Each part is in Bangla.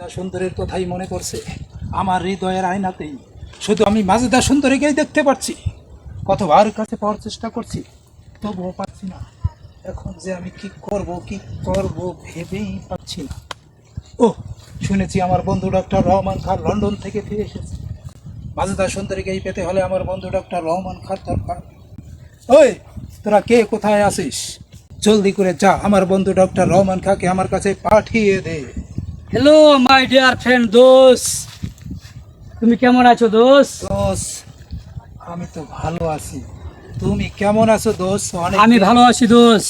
সুন্দরীর কথাই মনে করছে। আমার হৃদয়ের আয়নাতেই শুধু আমি মাজেদা সুন্দরীকেই দেখতে পাচ্ছি কতবার কাছে পাওয়ার চেষ্টা করছি, তবুও পাচ্ছি না। এখন যে আমি কি করব কি করব ভেবেই পাচ্ছি না। ও শুনেছি আমার বন্ধু ডক্টর রহমান খান লন্ডন থেকে ফিরে এসেছে। মাজেদা সুন্দরীকেই পেতে হলে আমার বন্ধু ডক্টর রহমান খান দরকার। ওই, তোরা কে? কোথায় আসিস জলদি করে যা, আমার বন্ধু ডক্টর রহমান খাকে আমার কাছে পাঠিয়ে দে। হ্যালো মাই ডিয়ার ফ্রেন্ড দোস। তুমি কেমন আছো দোস? দোষ আমি তো ভালো আছি। তুমি কেমন আছো দোষ অনেক আমি ভালো আছি দোস।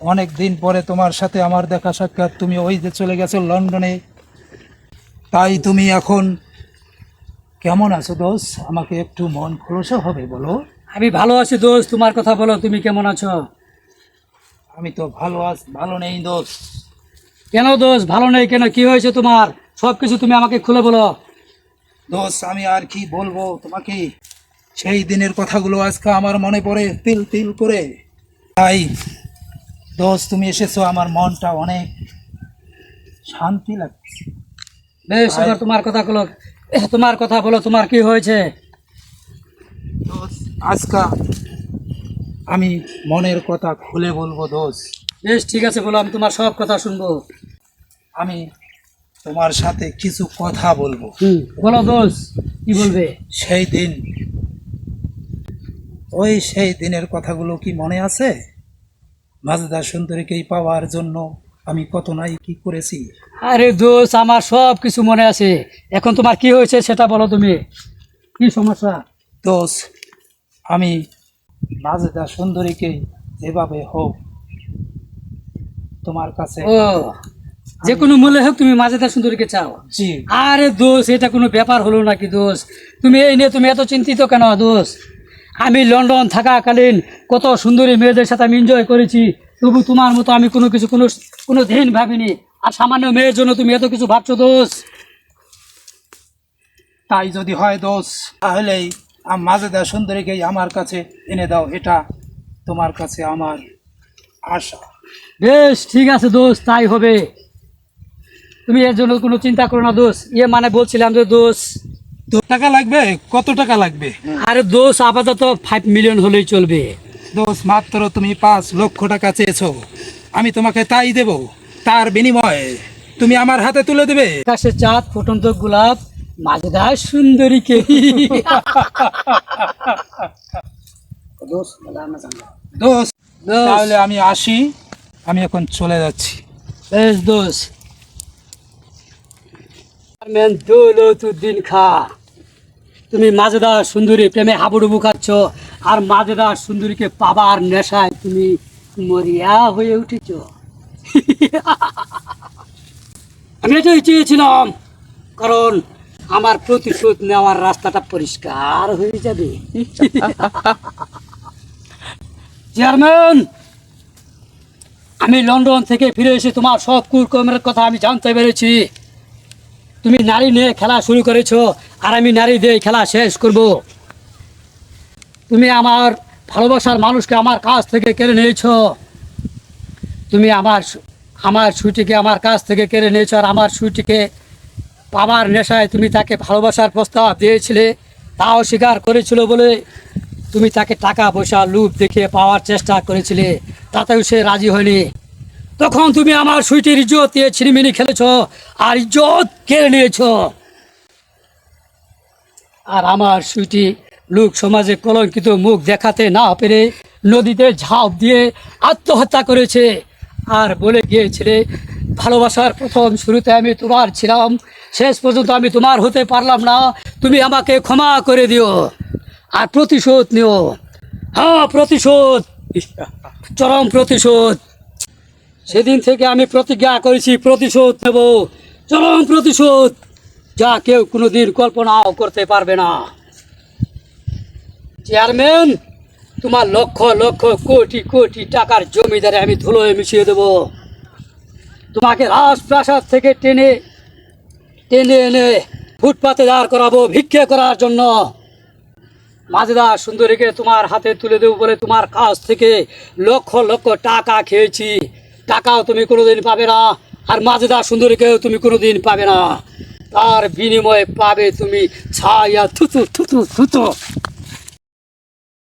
অনেক দিন পরে তোমার সাথে আমার দেখা সাক্ষাৎ। তুমি ওই যে চলে গেছো লন্ডনে। তাই তুমি এখন কেমন আছো দোষ আমাকে একটু মন খোলসা হবে বলো। আমি ভালো আছি দোস। তোমার কথা বলো তুমি কেমন আছো? আমি তো ভালো আছি ভালো নেই দোষ কেন দোষ? ভালো নেই কেন? কি হয়েছে তোমার? সব কিছু তুমি আমাকে খুলে বলো। দোষ আমি আর কি বলব তোমাকে? সেই দিনের কথাগুলো আজকে আমার মনে পড়ে তিল তিল করে। তাই দোষ তুমি এসেছ আমার মনটা অনেক শান্তি লাগছে। বেশ এবার তোমার কথা বলো। তোমার কথা বলো তোমার কি হয়েছে? দোষ আজকা আমি মনের কথা খুলে বলব দোষ। বেশ ঠিক আছে বলো আমি তোমার সব কথা শুনব। আমি তোমার সাথে কিছু কথা বলব। বলো দোস কি বলবে? সেই দিন ওই সেই দিনের কথাগুলো কি মনে আছে? মাজদা সুন্দরীকেই পাওয়ার জন্য আমি কত নাই কি করেছি? আরে দোস আমার সব কিছু মনে আছে। এখন তোমার কি হয়েছে সেটা বলো তুমি। কি সমস্যা? দোষ আমি মাজদা সুন্দরীকে যেভাবে হোক তোমার কাছে যে কোনো মূল্যে হোক তুমি মাঝেদার সুন্দরীকে চাও। জি। আরে দোষ এটা কোনো ব্যাপার হলো নাকি দোষ? তুমি এই নিয়ে তুমি এত চিন্তিত কেন দোষ? আমি লন্ডন থাকাকালীন কত সুন্দরী মেয়েদের সাথে আমি এনজয় করেছি। তবু তোমার মতো আমি কোনো কিছু কোনো কোনো দিন ভাবিনি। আর সামান্য মেয়ের জন্য তুমি এত কিছু ভাবছ দোষ? তাই যদি হয় দোষ তাহলেই আম- মাজেদা সুন্দরীকেই আমার কাছে এনে দাও। এটা তোমার কাছে আমার আশা। বেশ ঠিক আছে দোষ তাই হবে। তুমি এর জন্য কোনো চিন্তা করো না দোষ। ইয়ে মানে বলছিলাম যে দোষ। তো টাকা লাগবে? কত টাকা লাগবে? আরে দোষ আপাতত ফাইভ মিলিয়ন হলেই চলবে। দোষ মাত্র তুমি পাঁচ লক্ষ টাকা চেয়েছো। আমি তোমাকে তাই দেব। তার বিনিময়ে তুমি আমার হাতে তুলে দেবে। আকাশে চাঁদ ফুটন্ত গোলাপ মাঝেদার সুন্দরীকে জানলাম। দোষ। দোষ। তাহলে আমি আসি। আমি এখন চলে যাচ্ছি। বেশ দোষ। দৌলতুদ্দিন খা তুমি মাঝেদার সুন্দরী প্রেমে হাবুডুবু খাচ্ছ আর মাঝেদার সুন্দরীকে পাবার নেশায় তুমি মরিয়া হয়ে উঠেছ আমি এটাই চেয়েছিলাম কারণ আমার প্রতিশোধ নেওয়ার রাস্তাটা পরিষ্কার হয়ে যাবে চেয়ারম্যান আমি লন্ডন থেকে ফিরে এসে তোমার সব কুকর্মের কথা আমি জানতে পেরেছি তুমি নারী নিয়ে খেলা শুরু করেছ আর আমি নারী দিয়ে খেলা শেষ করব। তুমি আমার ভালোবাসার মানুষকে আমার কাছ থেকে কেড়ে নিয়েছো। তুমি আমার আমার সুইটিকে আমার কাছ থেকে কেড়ে নিয়েছো আর আমার সুইটিকে পাবার নেশায় তুমি তাকে ভালোবাসার প্রস্তাব দিয়েছিলে, তাও স্বীকার করেছিল বলে তুমি তাকে টাকা পয়সা লুপ দেখিয়ে পাওয়ার চেষ্টা করেছিলে, তাতেও সে রাজি হয়নি। তখন তুমি আমার সুইটির ইজ্জত দিয়ে ছিনিমিনি খেলেছ আর ইজ্জত কেড়ে নিয়েছ। আর আমার সুইটি লোক সমাজে কলঙ্কিত মুখ দেখাতে না পেরে নদীতে ঝাঁপ দিয়ে আত্মহত্যা করেছে আর বলে গিয়েছিলে, ভালোবাসার প্রথম শুরুতে আমি তোমার ছিলাম, শেষ পর্যন্ত আমি তোমার হতে পারলাম না, তুমি আমাকে ক্ষমা করে দিও আর প্রতিশোধ নিও। হ্যাঁ প্রতিশোধ, চরম প্রতিশোধ। সেদিন থেকে আমি প্রতিজ্ঞা করেছি, প্রতিশোধ নেব, চরম প্রতিশোধ। যা কেউ কোনোদিন কল্পনাও করতে পারবে না। চেয়ারম্যান তোমার লক্ষ লক্ষ কোটি কোটি টাকার জমিদারে আমি ধুলোয় মিশিয়ে দেব। তোমাকে রাজপ্রাসাদ থেকে টেনে টেনে এনে ফুটপাতে দাঁড় করাবো, ভিক্ষে করার জন্য। মাজেদা সুন্দরীকে তোমার হাতে তুলে দেবো বলে তোমার কাছ থেকে লক্ষ লক্ষ টাকা খেয়েছি। টাকাও তুমি কোনোদিন পাবে না, আর মাজেদা সুন্দরীকেও তুমি কোনোদিন পাবে না। তার বিনিময়ে পাবে তুমি ছায়া থুতু থুতু থুতু